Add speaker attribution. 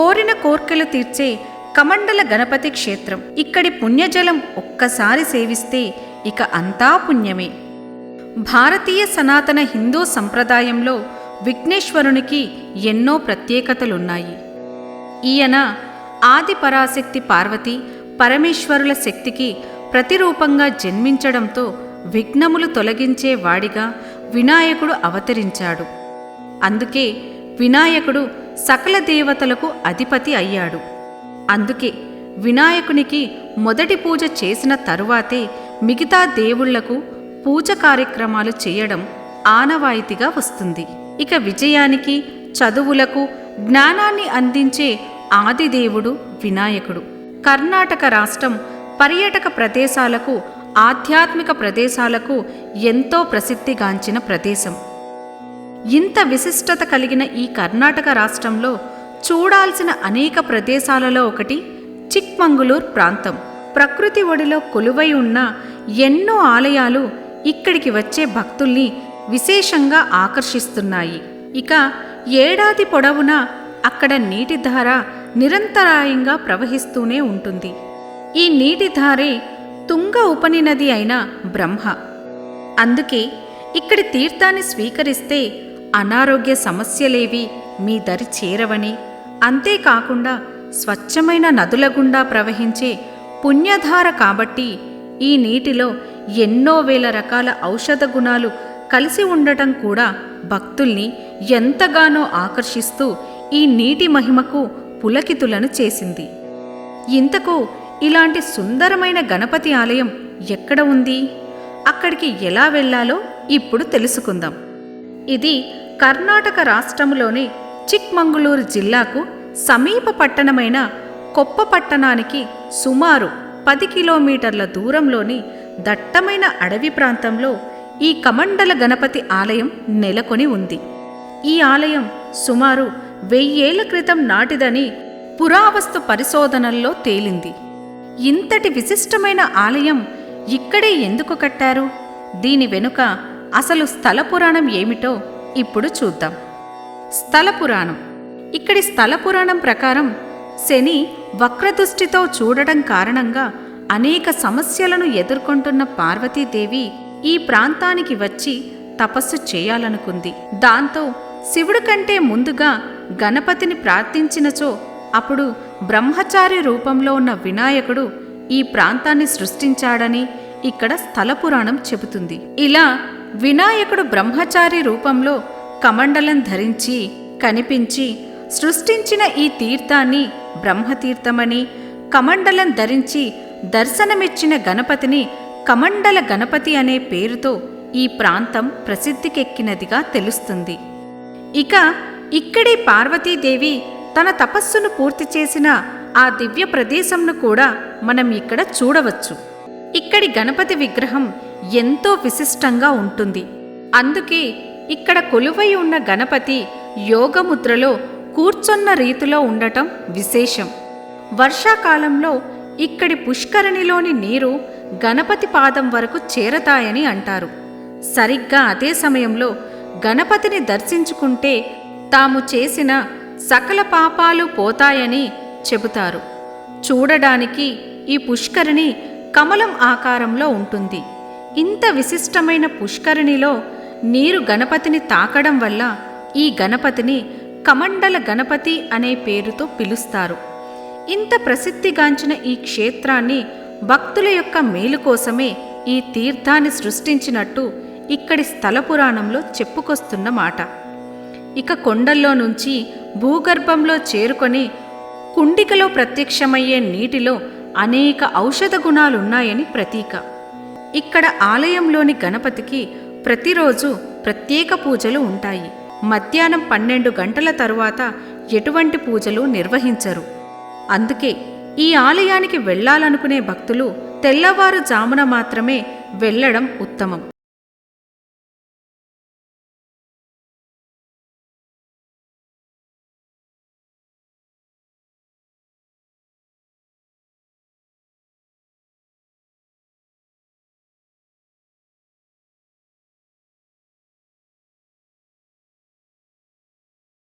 Speaker 1: కోరిన కోర్కెలు తీర్చే కమండల గణపతి క్షేత్రం. ఇక్కడి పుణ్యజలం ఒక్కసారి సేవిస్తే ఇక అంతా పుణ్యమే. భారతీయ సనాతన హిందూ సంప్రదాయంలో విఘ్నేశ్వరునికి ఎన్నో ప్రత్యేకతలున్నాయి. ఈయన ఆది పరాశక్తి పార్వతి పరమేశ్వరుల శక్తికి ప్రతిరూపంగా జన్మించడంతో విఘ్నములు తొలగించే వాడిగా వినాయకుడు అవతరించాడు. అందుకే వినాయకుడు సకల దేవతలకు అధిపతి అయ్యాడు. అందుకే వినాయకునికి మొదటి పూజ చేసిన తరువాతే మిగతా దేవుళ్ళకు పూజ కార్యక్రమాలు చేయడం ఆనవాయితీగా వస్తుంది. ఇక విజయానికి చదువులకు జ్ఞానాన్ని అందించే ఆదిదేవుడు వినాయకుడు. కర్ణాటక రాష్ట్రం పర్యాటక ప్రదేశాలకు ఆధ్యాత్మిక ప్రదేశాలకు ఎంతో ప్రసిద్ధిగాంచిన ప్రదేశం. ఇంత విశిష్టత కలిగిన ఈ కర్ణాటక రాష్ట్రంలో చూడాల్సిన అనేక ప్రదేశాలలో ఒకటి చిక్మంగుళూర్ ప్రాంతం. ప్రకృతి ఒడిలో కొలువై ఉన్న ఎన్నో ఆలయాలు ఇక్కడికి వచ్చే భక్తుల్ని విశేషంగా ఆకర్షిస్తున్నాయి. ఇక ఏడాది పొడవునా అక్కడ నీటి ధార నిరంతరాయంగా ప్రవహిస్తూనే ఉంటుంది. ఈ నీటి ధారే తుంగ ఉపనినది అయిన బ్రహ్మ. అందుకే ఇక్కడి తీర్థాన్ని స్వీకరిస్తే అనారోగ్య సమస్యలేవి మీ దరి చేరవని. అంతేకాకుండా స్వచ్ఛమైన నదుల గుండా ప్రవహించే పుణ్యధార కాబట్టి ఈ నీటిలో ఎన్నో వేల రకాల ఔషధ గుణాలు కలిసి ఉండటం కూడా భక్తుల్ని ఎంతగానో ఆకర్షిస్తూ ఈ నీటి మహిమకు పులకితులను చేసింది. ఇంతకు ఇలాంటి సుందరమైన గణపతి ఆలయం ఎక్కడ ఉంది? అక్కడికి ఎలా వెళ్ళాలో ఇప్పుడు తెలుసుకుందాం. ఇది కర్ణాటక రాష్ట్రంలోని చిక్మంగళూరు జిల్లాకు సమీప పట్టణమైన కొప్ప పట్టణానికి సుమారు పది కిలోమీటర్ల దూరంలోని దట్టమైన అడవి ప్రాంతంలో ఈ కమండల గణపతి ఆలయం నెలకొని ఉంది. ఈ ఆలయం సుమారు వెయ్యేళ్ళ క్రితం నాటిదని పురావస్తు పరిశోధనల్లో తేలింది. ఇంతటి విశిష్టమైన ఆలయం ఇక్కడే ఎందుకు కట్టారు? దీని వెనుక అసలు స్థల పురాణం ఏమిటో ఇప్పుడు చూద్దాం. స్థల పురాణం. ఇక్కడి స్థల పురాణం ప్రకారం శని వక్రదృష్టితో చూడడం కారణంగా అనేక సమస్యలను ఎదుర్కొంటున్న పార్వతీదేవి ఈ ప్రాంతానికి వచ్చి తపస్సు చేయాలనుకుంది. దాంతో శివుడు కంటే ముందుగా గణపతిని ప్రార్థించినచో అప్పుడు బ్రహ్మచారి రూపంలో ఉన్న వినాయకుడు ఈ ప్రాంతాన్ని సృష్టించాడని ఇక్కడ స్థల పురాణం చెబుతుంది. ఇలా వినాయకుడు బ్రహ్మచారి రూపంలో కమండలం ధరించి కనిపించి సృష్టించిన ఈ తీర్థాన్ని బ్రహ్మతీర్థమని కమండలం ధరించి దర్శనమిచ్చిన గణపతిని కమండల గణపతి అనే పేరుతో ఈ ప్రాంతం ప్రసిద్ధికెక్కినదిగా తెలుస్తుంది. ఇక ఇక్కడి పార్వతీదేవి తన తపస్సును పూర్తి చేసిన ఆ దివ్య ప్రదేశంను కూడా మనం ఇక్కడ చూడవచ్చు. ఇక్కడి గణపతి విగ్రహం ఎంతో విశిష్టంగా ఉంటుంది. అందుకే ఇక్కడ కొలువై ఉన్న గణపతి యోగముద్రలో కూర్చొన్న రీతిలో ఉండటం విశేషం. వర్షాకాలంలో ఇక్కడి పుష్కరిణిలోని నీరు గణపతి పాదం వరకు చేరతాయని అంటారు. సరిగ్గా అదే సమయంలో గణపతిని దర్శించుకుంటే తాము చేసిన సకల పాపాలు పోతాయని చెబుతారు. చూడడానికి ఈ పుష్కరిణి కమలం ఆకారంలో ఉంటుంది. ఇంత విశిష్టమైన పుష్కరిణిలో నీరు గణపతిని తాకడం వల్ల ఈ గణపతిని కమండల గణపతి అనే పేరుతో పిలుస్తారు. ఇంత ప్రసిద్ధిగాంచిన ఈ క్షేత్రాన్ని భక్తుల యొక్క మేలు కోసమే ఈ తీర్థాన్ని సృష్టించినట్టు ఇక్కడి స్థల పురాణంలో చెప్పుకొస్తున్న మాట. ఇక కొండల్లో నుంచి భూగర్భంలో చేరుకొని కుండికలో ప్రత్యక్షమయ్యే నీటిలో అనేక ఔషధ గుణాలున్నాయని ప్రతీక. ఇక్కడ ఆలయంలోని గణపతికి ప్రతిరోజు ప్రత్యేక పూజలు ఉంటాయి. మధ్యాహ్నం పన్నెండు గంటల తరువాత ఎటువంటి పూజలు నిర్వహించరు. అందుకే ఈ ఆలయానికి వెళ్ళాలనుకునే భక్తులు తెల్లవారుజామున మాత్రమే వెళ్ళడం ఉత్తమం.